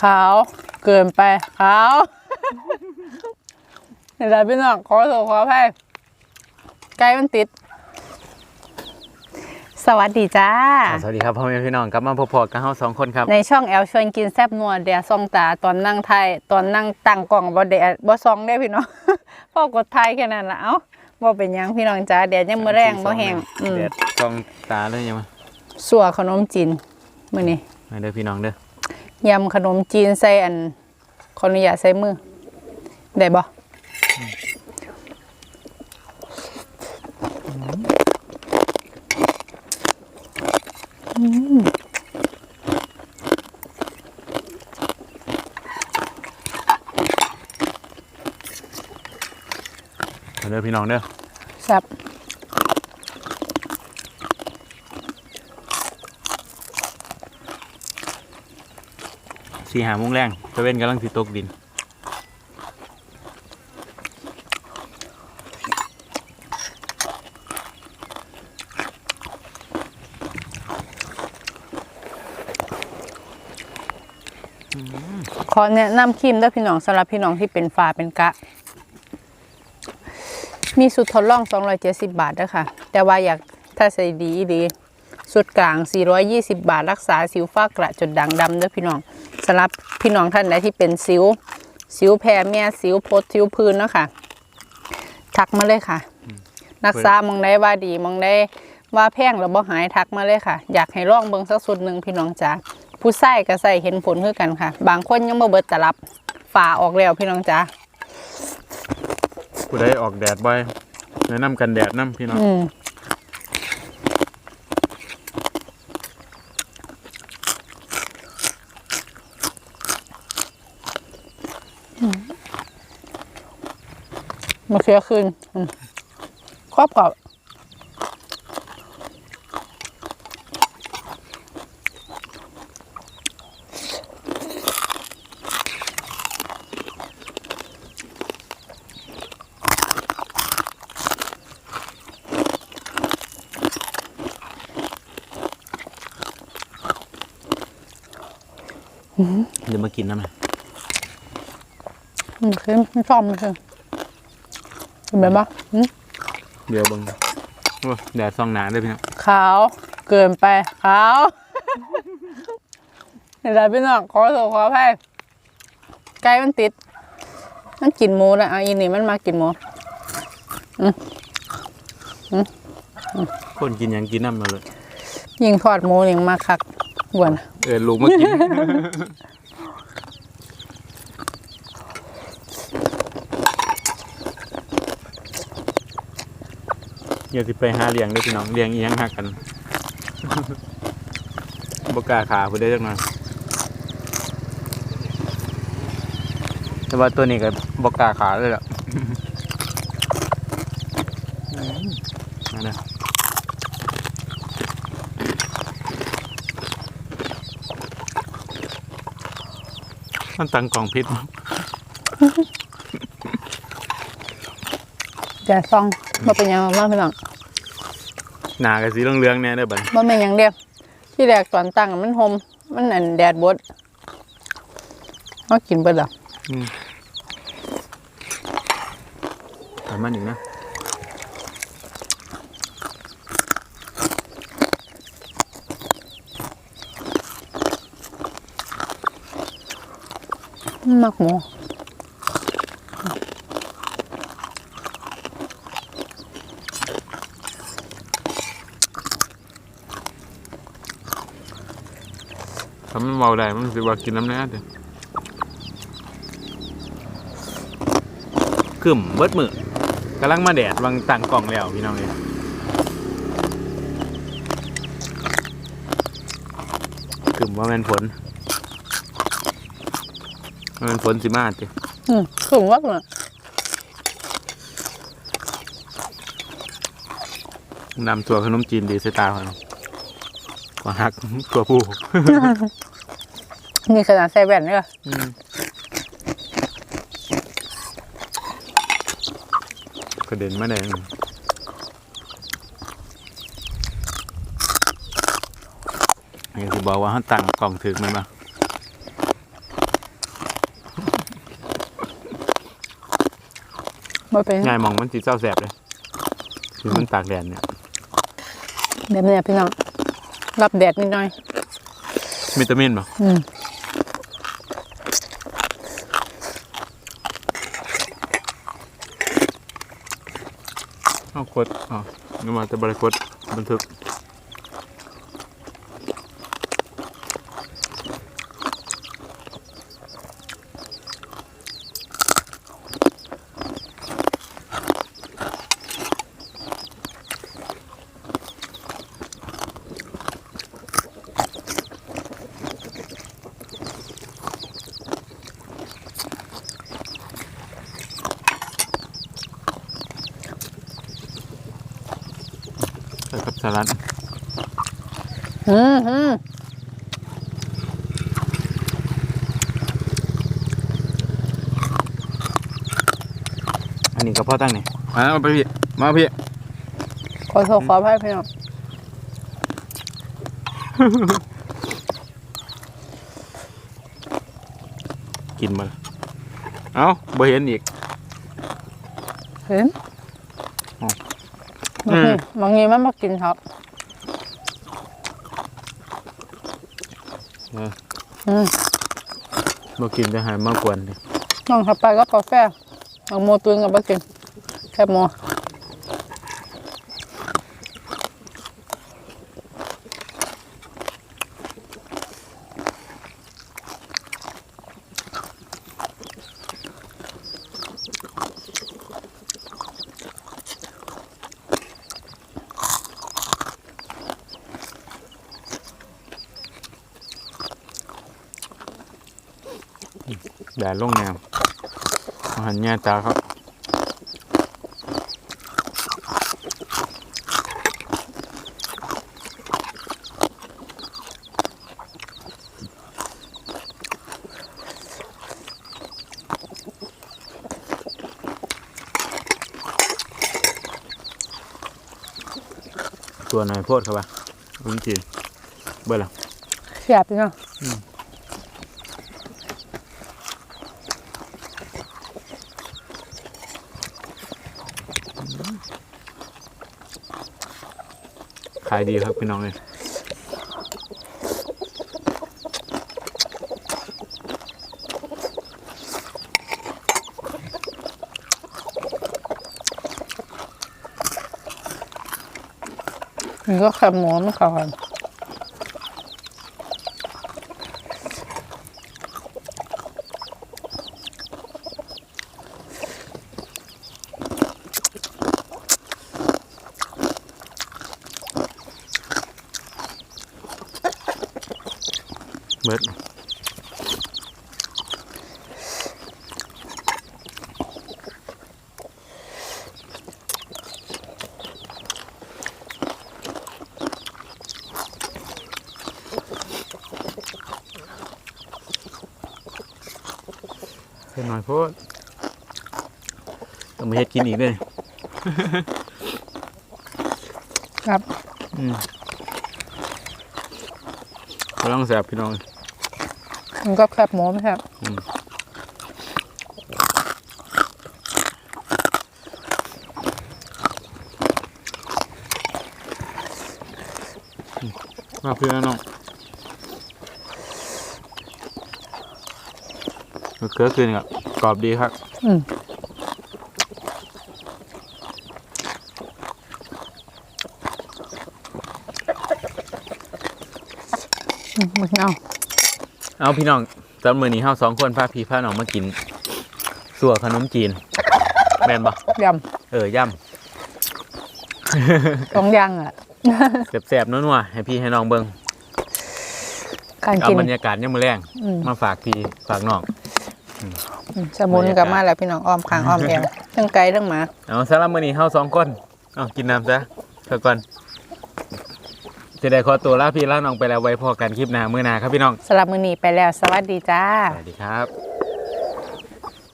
ขาวเกินไปขาวเห็นไรพี่น้องขอโทษขออภัยไก่มันติด สวัสดีจ้า สวัสดีครับพ่อแม่พี่น้องกลับมาพบๆกับเราสองคนครับ ในช่องแอลชวนกินแซบนัวเดียซองตาตอนนั่งไทยตอนนั่งตั้งกล่องบ่เดดบ่ซองได้พี่น้องพ่อกดไทยแค่นั้นละเอ้าบ่เป็นหยังพี่น้องจ้าเดี๋ยวยังมือแรงบ่แห้งอืมแดดกองตาเลยยังมาสัวขนมจีนมื้อนี้มาเด้อพี่น้องเด้อ ยำขนมจีนใส่อันขออนุญาตใส่มือ ได้บ่มาเด้อพี่น้องเด้อ แซ่บ สี่หาโมงแรงตะเว้นกำลังสิตกดิน ขอแนะนำครีมด้อพี่น้องสำหรับพี่น้องที่เป็นฟ้าเป็นกะ มีสุดทดลอง 270 บาทด้อค่ะ แต่ว่าอยากถ้าใส่ดีดี สุดกลาง 420 บาท รักษาสิวฝ้ากระจุดด่างดำเด้อพี่น้องสำหรับพี่น้องท่านใดที่เป็นสิว สิวแพ้เมียสิวพดสิวพื้นเนาะค่ะทักมาเลยค่ะ รักษามองได้ว่าดีมองได้ว่าแพงแล้วบ่หายทักมาเลยค่ะ อยากให้ลองเบิ่งสักสุดหนึ่งพี่น้องจ๋าผู้ใส่ก็ใส่เห็นผลคือกันค่ะ บางคนยังบ่เบิดตลับฝ่าออกแล้วพี่น้องจ๋าผู้ใดออกแดดบ่อยแนะนำกันแดดนํพี่น้อง อืมอืม มาเคลียร์คืนอืมครอบกับเดี๋ยวมากินน้ำไหมอืมคือไม่ชอบมันคือ เห็นไหมปะอืมเดี๋ยวเบิ่งโอ้แดดส่องหนาเด้อพี่น้องขาวเกินไปขาวเห็นไรพี่น้องขอโทษขออภัยไก่มันติด มันกินหมูนะอะอีนี่มันมากินหมูคนกินหยังกินน้ำมาเลย ยิงทอดหมูยิงมาคักหวน เออลูกมากิน อย่สิไปหาเลี้ยงด้อพี่น้องเลี้ยงอีหยังหักกันบกล้าขาผู้ใดจักหน่อยแต่ว่าตัวนี้ก็บกล้าขาเลยล่ะนั่นนะมันตังกล่องพิษจะซอง มาเป็นหยังบ้างพี่น้องหนากับสีเหลืองๆเนี่ยเด้อบัดบ่เป็นหยังเดียวที่แรกตอนตั้งมันหมมันอันแดดบดเขากินเบิดอะประมาณนี้นะมักหมู ถ้ามันเมาได้มันสิว่ากินน้ำแน่เด้อขึ้นเบิดมือกำลังมาแดดวางตั้งกล่องแล้วพี่น้องเลยขึ้นว่าแม่นฝนว่าแม่นฝนสิมาติอืมคือวักเนาะนำตัวขนมจีนดีใส่ตาเขาเนาะ กว่าหักตัวผู้นี่ขนาดใส่แว่นเนี่ยกระเด็นมาแดงนี่คือบอกว่าเขาตั้งกล่องถือมันมาบ่เป็นง่ายมองมันจีเจ้าแสบเลยคือมันตากแดดเนี่ยแบบนี้พี่น้อง รับแดดนิดหน่อยวิตามินป่ะอืมเอากดอ๋อนึกว่าจะบริกดบันทึก ใส่กับสลัดอืมอืมอันนี้ก็พ่อตั้งนี่มาเอาไปพี่มาพี่ขอโทษขออภัยพี่น้องกินมาละเอาบ่เห็นอีกเห็นอ๋อ บางทีบางทีมันมากินครับเอออืมบ่กินจะหายมากกวนเลยน้องขับไปก็กาแฟบางโมตุนกับบ่กินแค่โม แดดลงแนวอาหารแง่ตาครับตัวหน่อยโพดครับว่าลุ้นจีนเบื่อละเสียบพี่น้องายดีครับพี่น้องเลยมันก็แคบโมไม่เข้ากัน เบิด เส้นหน่อยโพดต้องมาเฮ็ดกินอีกเลยครับอืมกำลังแสบพี่น้อง มันก็แคบหมูไม่ใช่อืม มาเพื่อนน้อง มะเขือคืนกับกรอบดีครับอืมอืมมึงเอาเอาพี่น้องตอนมือนี้เฮาสองคนพาพี่พาน้องมากินสัวขนมจีนแม่นบ่ยเออย่ำสองอย่างอะำแสบๆนัวๆให้พี่ให้น้องเบิ่งการเอากินบรรยากาศยามมื้อแรงอืมมาฝากพี่ฝากน้องอืม สมุนกับมาแล้วพี่น้องอ้อมคางอ้อมแอวทั้งไกลทั้งหมาเอาสำหรับมื้อนี้เฮาสองคนเอากินน้ำซะเถอะก่อนจะได้ขอตัวลาพี่ลาน้องไปแล้วไว้พอกันคลิปหน้ามื้อหน้าครับพี่น้องสำหรับมือนี้ไปแล้ว สวัสดีจ้าสวัสดีครับ